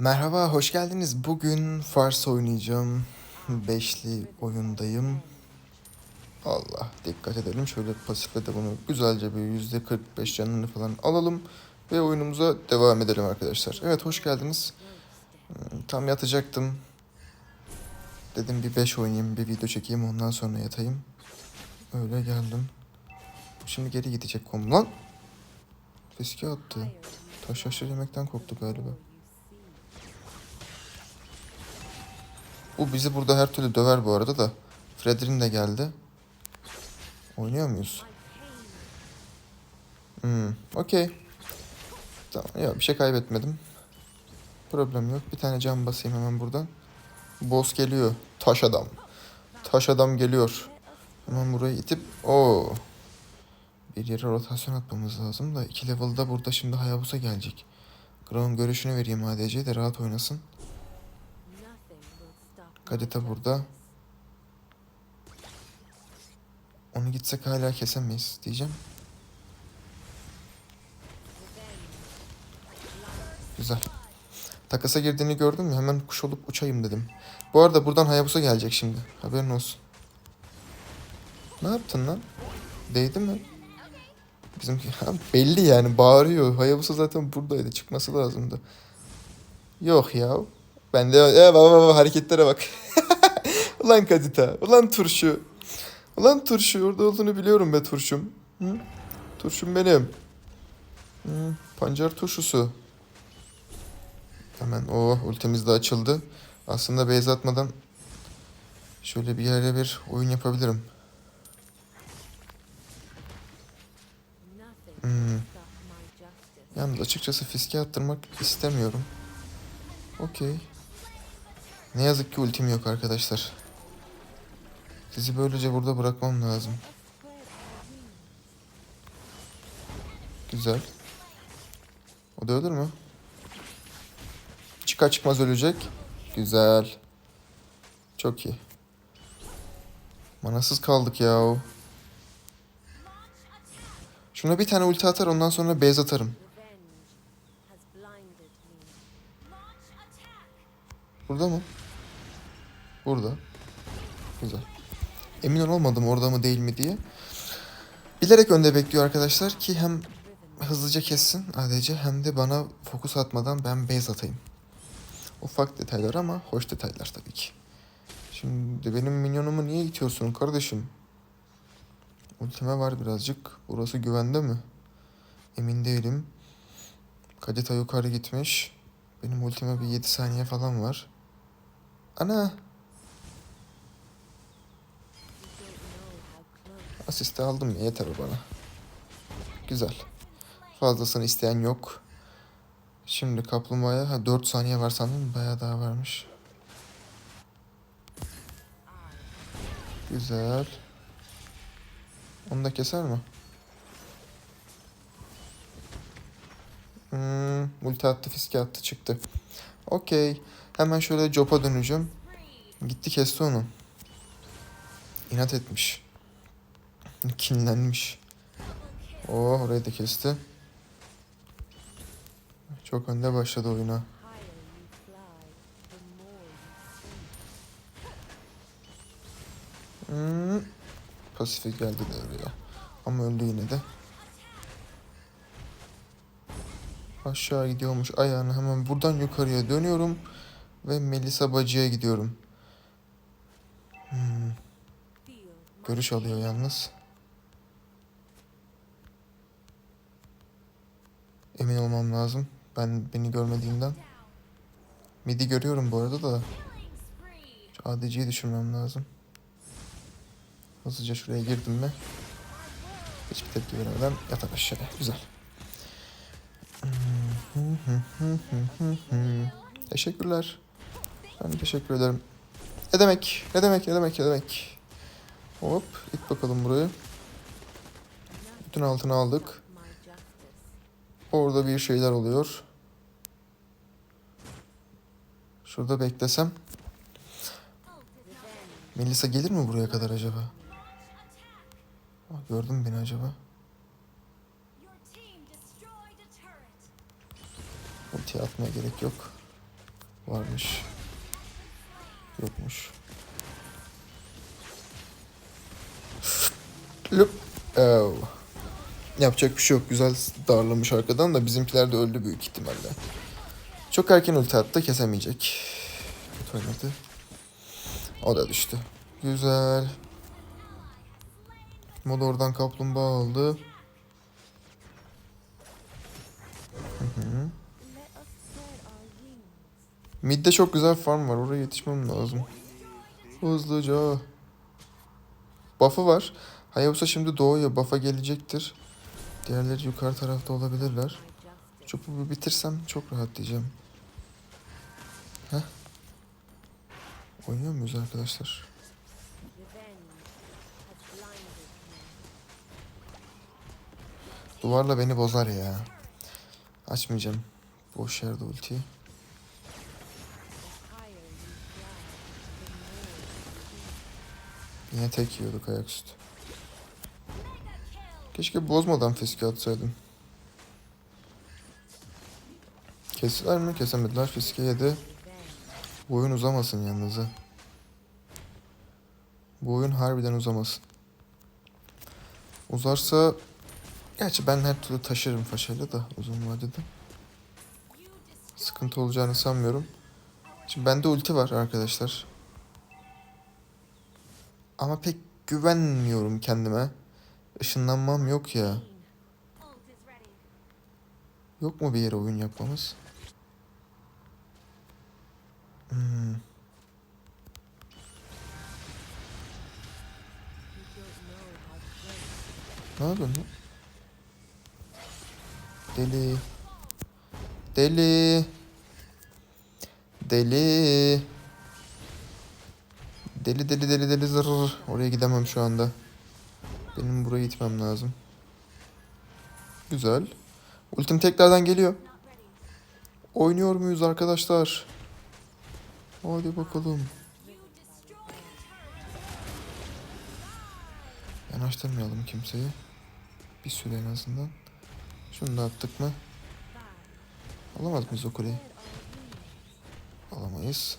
Merhaba, hoş geldiniz. Bugün Fars oynayacağım. Beşli oyundayım. Allah, dikkat edelim. Şöyle pasifle de bunu güzelce bir yüzde 45 canını falan alalım. Ve oyunumuza devam edelim arkadaşlar. Evet, hoş geldiniz. Hmm, Tam yatacaktım. Dedim bir 5 oynayayım, bir video çekeyim, ondan sonra yatayım. Öyle geldim. Şimdi geri gidecek kom lan. Fiske attı. Taş yaşlı yemekten korktu galiba. Bu bizi burada her türlü döver bu arada da. Fredrin de geldi. Oynuyor muyuz? Hmm, okey. Tamam, yok bir şey kaybetmedim. Problem yok. Bir tane cam basayım hemen buradan. Boss geliyor. Taş adam. Taş adam geliyor. Hemen burayı itip... Oo. Bir yere rotasyon atmamız lazım da. iki level'da burada şimdi Hayabusa gelecek. Ground görüşünü vereyim ADC'ye de rahat oynasın. Gadeta burada. Onu gitsek hala kesemeyiz diyeceğim. Güzel. Takasa girdiğini gördüm ya hemen kuş olup uçayım dedim. Bu arada buradan Hayabusa gelecek şimdi. Haberin olsun. Ne yaptın lan? Değdi mi? Bizimki belli yani bağırıyor. Hayabusa zaten buradaydı. Çıkması lazımdı. Yok ya. Ben de ya baba baba hareketlere bak. ulan Kadita. Ulan turşu. Ulan turşu. Orada olduğunu biliyorum be turşum. Hı? Turşum benim. Hı, pancar turşusu. Hemen o ultimiz de açıldı. Aslında base atmadan şöyle bir yere bir oyun yapabilirim. Hmm. Yalnız açıkçası fiske attırmak istemiyorum. Okey. Ne yazık ki ultim yok arkadaşlar. Sizi böylece burada bırakmam lazım. Güzel. O da ölür mü? Çıkar çıkmaz ölecek. Güzel. Çok iyi. Manasız kaldık ya. Şuna bir tane ulti atar ondan sonra base atarım. Burada mı? Burada. Güzel. Emin olmadım orada mı değil mi diye. Bilerek önde bekliyor arkadaşlar ki hem hızlıca kessin ADC hem de bana fokus atmadan ben base atayım. Ufak detaylar ama hoş detaylar tabii ki. Şimdi benim minyonumu niye itiyorsun kardeşim? Ultime var birazcık. Burası güvende mi? Emin değilim. Kadeta yukarı gitmiş. Benim ultime bir 7 saniye falan var. Ana. Asiste aldım ya yeter bana. Güzel. Fazlasını isteyen yok. Şimdi kaplumbağaya ha 4 saniye var sandım bayağı daha varmış. Güzel. Onu da keser mi? Hmm, ulti attı, fiske attı, çıktı. Okey. Hemen şöyle Jop'a döneceğim. Gitti kesti onu. İnat etmiş. Kinlenmiş. Oh orayı da kesti. Çok önde başladı oyuna. Hmm. Pasifik geldi devreye. Ama öldü yine de. Aşağı gidiyormuş ayağını hemen buradan yukarıya dönüyorum. Ve Melisa bacıya gidiyorum. Hmm. Görüş alıyor yalnız. Emin olmam lazım. Ben beni görmediğinden. Midi görüyorum bu arada da. ADC'yi düşürmem lazım. Hızlıca şuraya girdim mi? Hiçbir tepki veremeden yatar aşağıya. Güzel. Teşekkürler. Ben teşekkür ederim. Ne demek? Ne demek? Ne demek? Ne demek? Hop, it bakalım burayı. Bütün altını aldık. Orada bir şeyler oluyor. Şurada beklesem. Melisa gelir mi buraya kadar acaba? Gördün mü beni acaba? Ulti atmaya gerek yok. Varmış. Yokmuş. Lüp. Oh. Yapacak bir şey yok. Güzel darlamış arkadan da bizimkiler de öldü büyük ihtimalle. Çok erken ulti attı kesemeyecek. Oynadı. O da düştü. Güzel. Mod oradan kaplumbağa aldı. Mid'de çok güzel farm var. Oraya yetişmem lazım. Hızlıca. Buff'ı var. Hayabusa şimdi doğuyor. Buff'a gelecektir. Diğerleri yukarı tarafta olabilirler. Bir bitirsem çok rahat diyeceğim. Heh. Oynuyor muyuz arkadaşlar? Duvarla beni bozar ya. Açmayacağım. Boş yerde ultiyi. Yine tek yiyorduk ayaküstü. Keşke bozmadan fiske atsaydım. Kestiler mi? Kesemediler. Fiske yedi. Bu oyun uzamasın yalnız. Bu oyun harbiden uzamasın. Uzarsa... Gerçi ben her türlü taşırım faşayla da uzun vadede. Sıkıntı olacağını sanmıyorum. Şimdi bende ulti var arkadaşlar. Ama pek güvenmiyorum kendime. Işınlanmam yok ya. Yok mu bir yere oyun yapmamız? Hmm. Ne yapıyorsun? Deli. Deli. Deli. Deli deli deli deli zırr. Oraya gidemem şu anda. Benim buraya gitmem lazım. Güzel. Ultim tekrardan geliyor. Oynuyor muyuz arkadaşlar? Hadi bakalım. Yanaştırmayalım kimseyi. Bir süre en azından. Şunu da attık mı? Alamaz mıyız o kuleyi? Alamayız.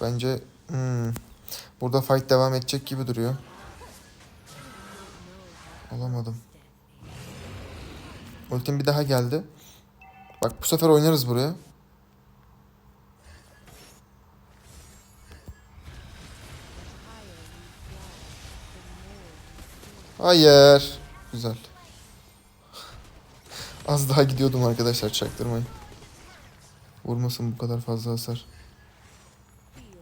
Bence hmm, burada fight devam edecek gibi duruyor. Alamadım. Ultim bir daha geldi. Bak bu sefer oynarız buraya. Hayır. Güzel. Az daha gidiyordum arkadaşlar çaktırmayın. Vurmasın bu kadar fazla hasar.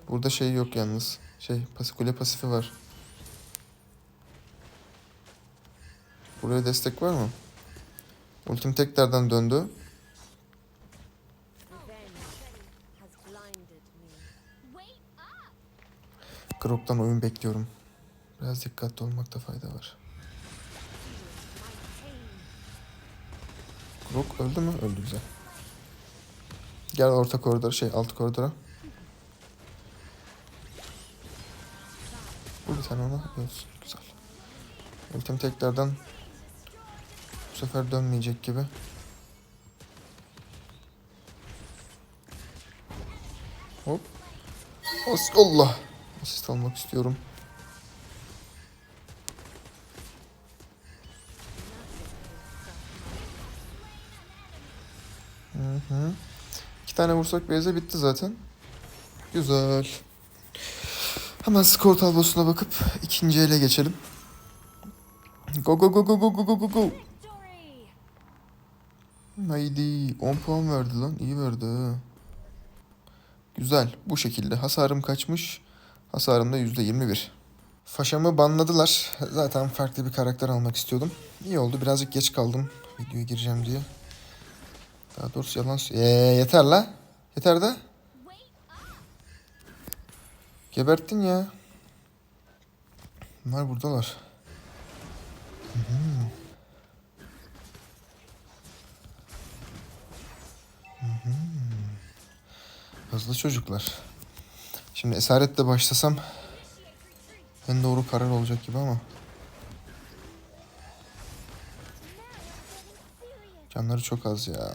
Burada şey yok yalnız. Şey kule pasifi var. Buraya destek var mı? Ultim tekrardan döndü. Grok'tan oyun bekliyorum. Biraz dikkatli olmakta fayda var. Grok öldü mü? Öldü güzel. Gel orta koridor şey alt koridora. Vur bir tane ona. Ölsün. Güzel. Ultim tekrardan bu sefer dönmeyecek gibi. Hop. As Allah. Asist almak istiyorum. Hı hı. İki tane vursak Beyze bitti zaten. Güzel. Hemen skor tablosuna bakıp ikinci ele geçelim. Go go go go go go go go go. Haydi 10 puan verdi lan. iyi verdi. Güzel. Bu şekilde. Hasarım kaçmış? Hasarım da %21. Faşamı banladılar. Zaten farklı bir karakter almak istiyordum. İyi oldu. Birazcık geç kaldım videoya gireceğim diye. Daha doğrusu yalan... Ee, yeter la. Yeter de. Geberttin ya. Bunlar buradalar. Hızlı çocuklar. Şimdi esaretle başlasam en doğru karar olacak gibi ama. Canları çok az ya.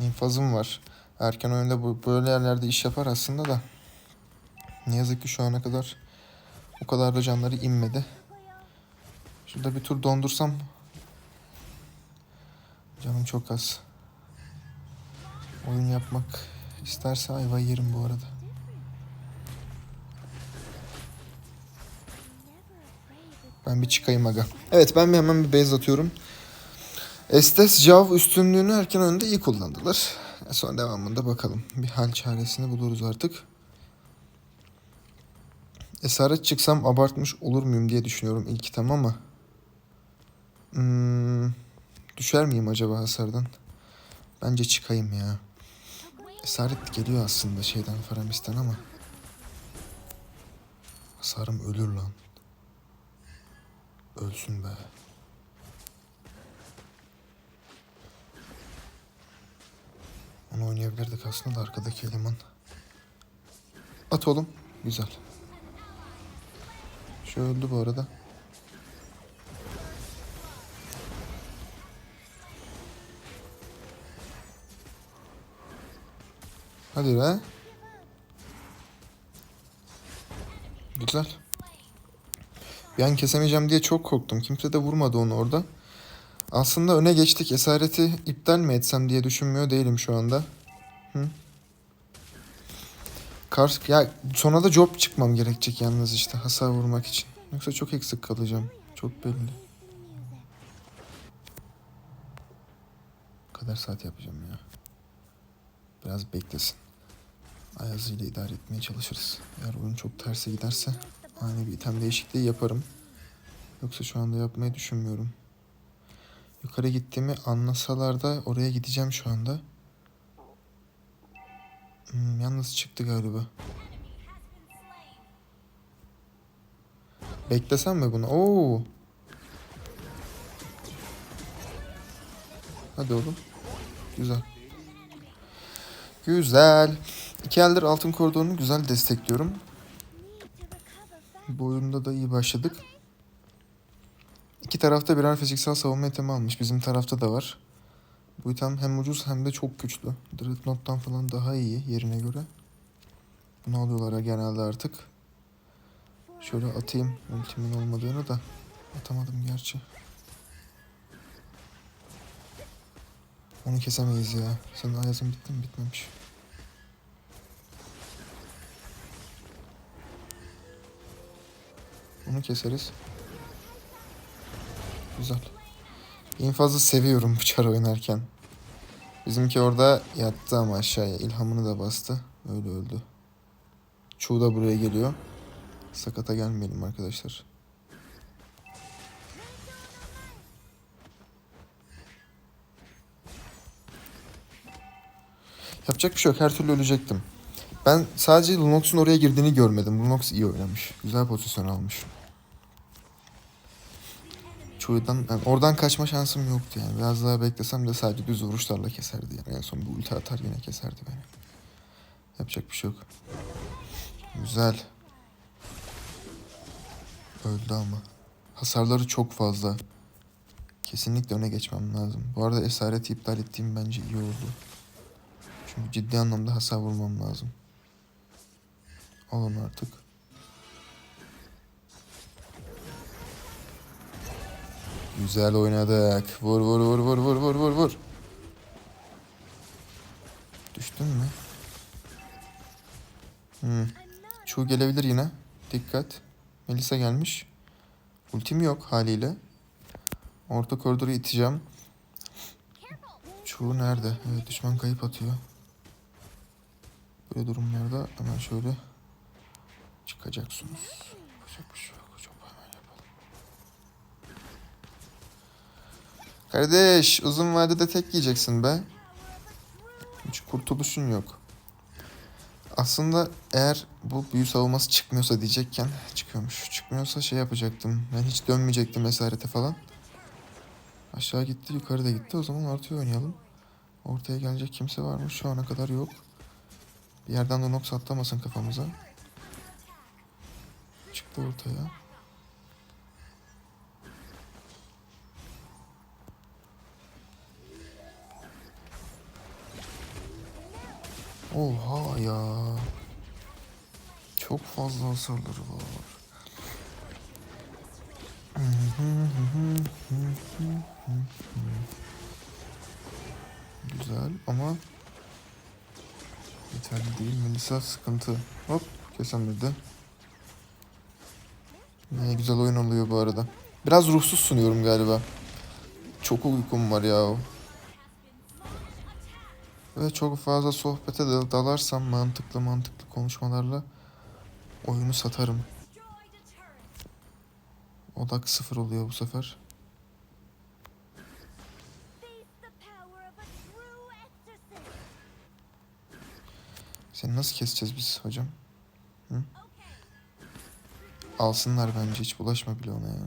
infazım var. Erken oyunda böyle yerlerde iş yapar aslında da. Ne yazık ki şu ana kadar o kadar da canları inmedi. Şurada bir tur dondursam canım çok az. Oyun yapmak isterse ayva yerim bu arada. Ben bir çıkayım aga. Evet ben bir hemen bir base atıyorum. Estes Jav üstünlüğünü erken önde iyi kullandılar. Sonra devamında bakalım. Bir hal çaresini buluruz artık. Esaret çıksam abartmış olur muyum diye düşünüyorum ilk item ama. Hmm, düşer miyim acaba hasardan? Bence çıkayım ya. Esaret geliyor aslında şeyden Faramis'ten ama. Hasarım ölür lan. Ölsün be. Onu oynayabilirdik aslında da arkadaki eleman. At oğlum. Güzel. Şu öldü bu arada. Hadi be. Güzel. Bir kesemeyeceğim diye çok korktum. Kimse de vurmadı onu orada. Aslında öne geçtik. Esareti iptal mi etsem diye düşünmüyor değilim şu anda. Hı? Kars ya sonra da job çıkmam gerekecek yalnız işte hasar vurmak için. Yoksa çok eksik kalacağım. Çok belli. Bu kadar saat yapacağım ya. Biraz beklesin. Ayaz ile idare etmeye çalışırız. Eğer oyun çok terse giderse ani bir item değişikliği yaparım. Yoksa şu anda yapmayı düşünmüyorum. Yukarı gittiğimi anlasalar da oraya gideceğim şu anda. Hmm, yalnız çıktı galiba. Beklesem mi bunu? Oo. Hadi oğlum. Güzel. Güzel. İki eldir altın koridorunu güzel destekliyorum. Bu oyunda da iyi başladık. İki tarafta birer fiziksel savunma itemi almış. Bizim tarafta da var. Bu item hem ucuz hem de çok güçlü. Dreadnought'tan falan daha iyi yerine göre. Bunu alıyorlar genelde artık. Şöyle atayım ultimin olmadığını da. Atamadım gerçi. Onu kesemeyiz ya. Senin ayazın bitti mi? Bitmemiş. Onu keseriz. Güzel. İnfazı seviyorum bu oynarken. Bizimki orada yattı ama aşağıya. İlhamını da bastı. Öyle öldü. Çoğu da buraya geliyor. Sakata gelmeyelim arkadaşlar. Yapacak bir şey yok. Her türlü ölecektim. Ben sadece Lunox'un oraya girdiğini görmedim. Lunox iyi oynamış. Güzel pozisyon almış. Çoğudan, yani oradan kaçma şansım yoktu yani. Biraz daha beklesem de sadece düz vuruşlarla keserdi yani. En son bir ulti atar yine keserdi beni. Yapacak bir şey yok. Güzel. Öldü ama. Hasarları çok fazla. Kesinlikle öne geçmem lazım. Bu arada esareti iptal ettiğim bence iyi oldu. Çünkü ciddi anlamda hasar vurmam lazım. Al onu artık. Güzel oynadık. Vur vur vur vur vur vur vur vur. Düştün mü? Hmm. Çoğu gelebilir yine. Dikkat. Melisa gelmiş. Ultim yok haliyle. Orta koridoru iteceğim. Çoğu nerede? Evet düşman kayıp atıyor. Böyle durumlarda hemen şöyle çıkacaksınız. Yapacak bir şey yok. Çok hemen yapalım. Kardeş uzun vadede tek yiyeceksin be. Hiç kurtuluşun yok. Aslında eğer bu büyü savunması çıkmıyorsa diyecekken çıkıyormuş. Çıkmıyorsa şey yapacaktım. Ben hiç dönmeyecektim esarete falan. Aşağı gitti yukarı da gitti. O zaman ortaya oynayalım. Ortaya gelecek kimse var mı? Şu ana kadar yok. Bir yerden de nox atlamasın kafamıza. Çıktı ortaya. Oha ya. Çok fazla hasarları var. Güzel ama yeterli değil. Melisa sıkıntı. Hop kesemedi. Ne güzel oyun oluyor bu arada. Biraz ruhsuz sunuyorum galiba. Çok uykum var ya. Ve çok fazla sohbete de dalarsam mantıklı mantıklı konuşmalarla oyunu satarım. Odak sıfır oluyor bu sefer. Seni nasıl keseceğiz biz hocam? Hı? Alsınlar bence hiç bulaşma bile ona ya.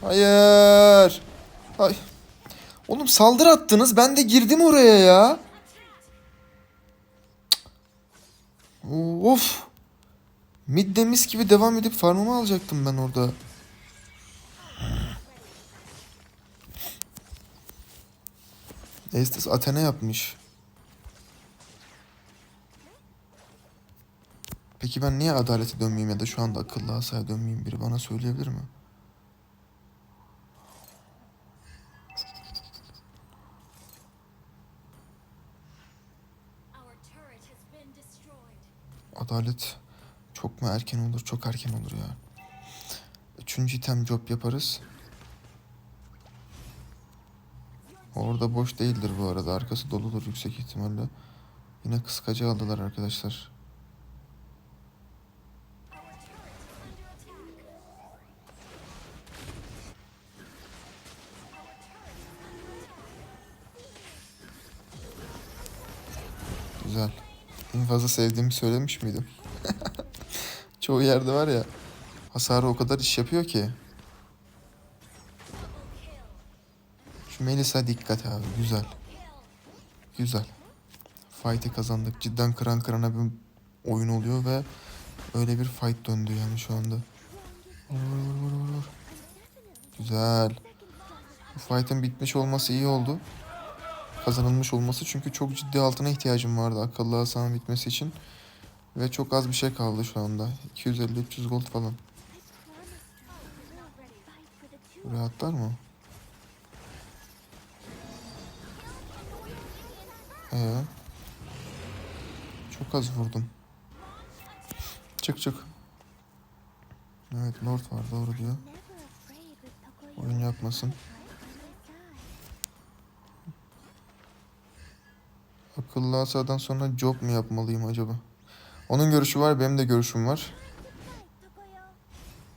Hayır. Ay. Oğlum saldır attınız. Ben de girdim oraya ya. Of. Mid demis gibi devam edip farmımı alacaktım ben orada. Estes Athena yapmış. Peki ben niye adalete dönmeyeyim ya da şu anda akıllı asaya dönmeyeyim biri bana söyleyebilir mi? Adalet çok mu erken olur? Çok erken olur ya. Üçüncü item job yaparız. Orada boş değildir bu arada. Arkası doludur yüksek ihtimalle. Yine kıskacı aldılar arkadaşlar. Güzel. En fazla sevdiğimi söylemiş miydim? Çoğu yerde var ya. Hasarı o kadar iş yapıyor ki. Şu Melisa dikkat abi. Güzel. Güzel. Fight'i kazandık. Cidden kıran kırana bir oyun oluyor ve öyle bir fight döndü yani şu anda. Vur vur vur vur. Güzel. Bu fight'ın bitmiş olması iyi oldu. Kazanılmış olması çünkü çok ciddi altına ihtiyacım vardı akıllı hasanın bitmesi için. Ve çok az bir şey kaldı şu anda. 250-300 gold falan. Buraya atlar mı? Ee, çok az vurdum. Çık çık. Evet Lord var doğru diyor. Oyun yapmasın. Akıllı asadan sonra job mu yapmalıyım acaba? Onun görüşü var benim de görüşüm var.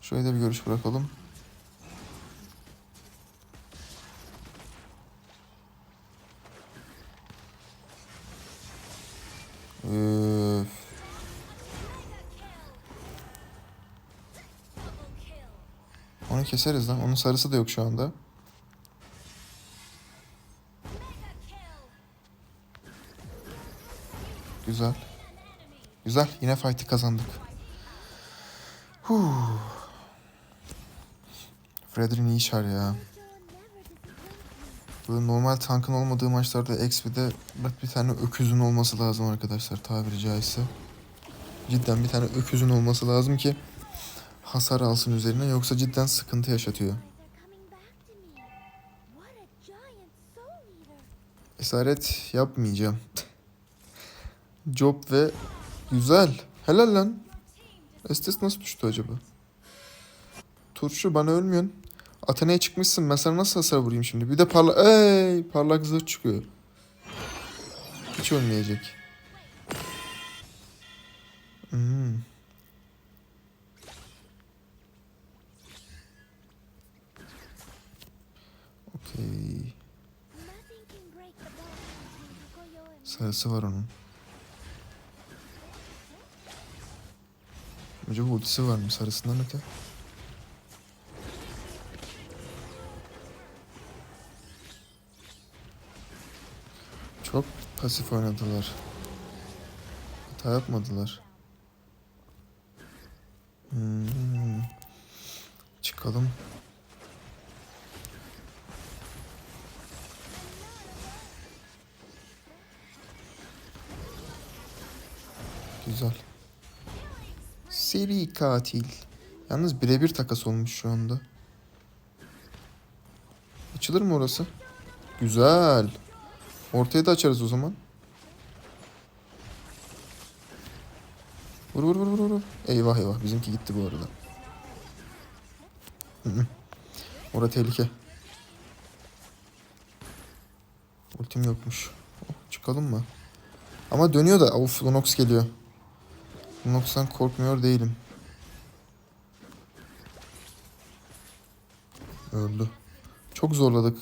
Şöyle de bir görüş bırakalım. Üf. Onu keseriz lan. Onun sarısı da yok şu anda. Güzel. Güzel. Yine fight'i kazandık. Huh. Fredrin iyi şar ya. Böyle normal tankın olmadığı maçlarda XP'de bir tane öküzün olması lazım arkadaşlar tabiri caizse. Cidden bir tane öküzün olması lazım ki hasar alsın üzerine yoksa cidden sıkıntı yaşatıyor. Esaret yapmayacağım. Job ve güzel. Helal lan. Estes nasıl düştü acaba? Turşu bana ölmüyorsun. Athena'ya çıkmışsın. Ben sana nasıl hasar vurayım şimdi? Bir de parlak... Ey, parlak zırh çıkıyor. Hiç ölmeyecek. Hmm. Okey. Sarısı var onun. Acaba ultisi var mı sarısından öte? Çok pasif oynadılar. Hata yapmadılar. Hmm. Çıkalım. Güzel. Seri katil. Yalnız birebir takas olmuş şu anda. Açılır mı orası? Güzel. Ortaya da açarız o zaman. Vur vur vur vur vur. Eyvah eyvah bizimki gitti bu arada. Orada tehlike. Ultim yokmuş. Oh, çıkalım mı? Ama dönüyor da. Of Lunox geliyor. Lunox'tan korkmuyor değilim. Öldü. Çok zorladık.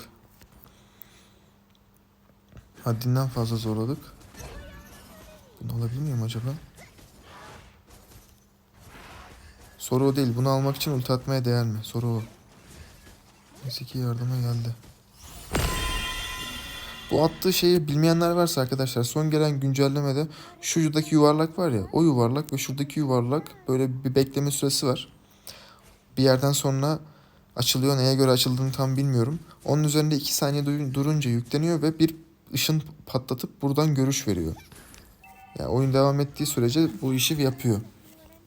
Haddinden fazla zorladık. Bunu alabilir miyim acaba? Soru o değil. Bunu almak için ulti atmaya değer mi? Soru o. Neyse ki yardıma geldi. Bu attığı şeyi bilmeyenler varsa arkadaşlar son gelen güncellemede şuradaki yuvarlak var ya o yuvarlak ve şuradaki yuvarlak böyle bir bekleme süresi var. Bir yerden sonra açılıyor. Neye göre açıldığını tam bilmiyorum. Onun üzerinde 2 saniye dur- durunca yükleniyor ve bir ışın patlatıp buradan görüş veriyor. Yani oyun devam ettiği sürece bu işi yapıyor.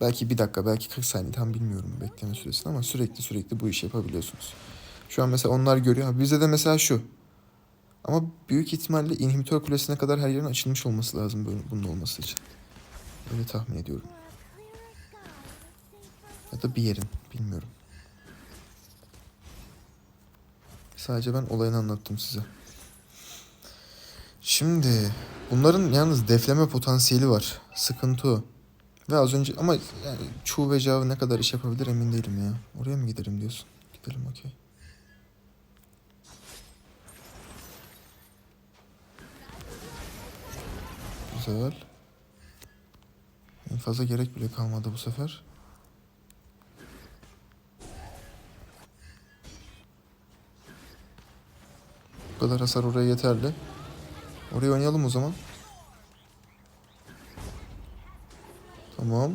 Belki bir dakika, belki 40 saniye tam bilmiyorum bekleme süresini ama sürekli sürekli bu işi yapabiliyorsunuz. Şu an mesela onlar görüyor. Bizde de mesela şu. Ama büyük ihtimalle inhibitör kulesine kadar her yerin açılmış olması lazım bunun olması için. Öyle tahmin ediyorum. Ya da bir yerin, bilmiyorum. Sadece ben olayını anlattım size. Şimdi bunların yalnız defleme potansiyeli var. Sıkıntı o. Ve az önce ama yani Chu ve Java ne kadar iş yapabilir emin değilim ya. Oraya mı giderim diyorsun? Gidelim okey. Güzel. En fazla gerek bile kalmadı bu sefer. Bu kadar hasar oraya yeterli. Oraya oynayalım o zaman. Tamam.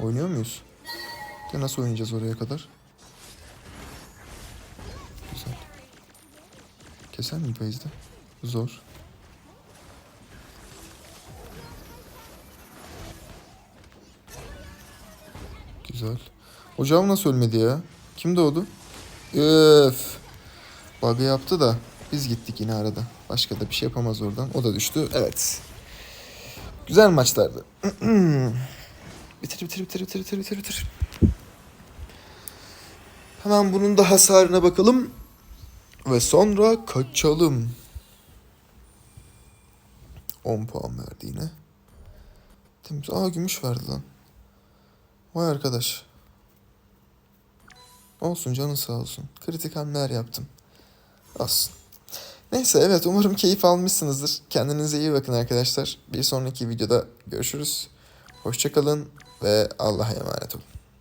Oynuyor muyuz? De nasıl oynayacağız oraya kadar? Güzel. Keser mi base'de? Zor. Güzel. Ocağım nasıl ölmedi ya? Kim doğdu? Öf. Bug'ı yaptı da biz gittik yine arada. Başka da bir şey yapamaz oradan. O da düştü. Evet. Güzel maçlardı. bitir bitir bitir bitir bitir bitir bitir. Hemen bunun da hasarına bakalım. Ve sonra kaçalım. 10 puan verdi yine. Temiz. Aa gümüş verdi lan. Vay arkadaş. Olsun canın sağ olsun. Kritik hamleler yaptım. Olsun. Neyse evet umarım keyif almışsınızdır. Kendinize iyi bakın arkadaşlar. Bir sonraki videoda görüşürüz. Hoşçakalın ve Allah'a emanet olun.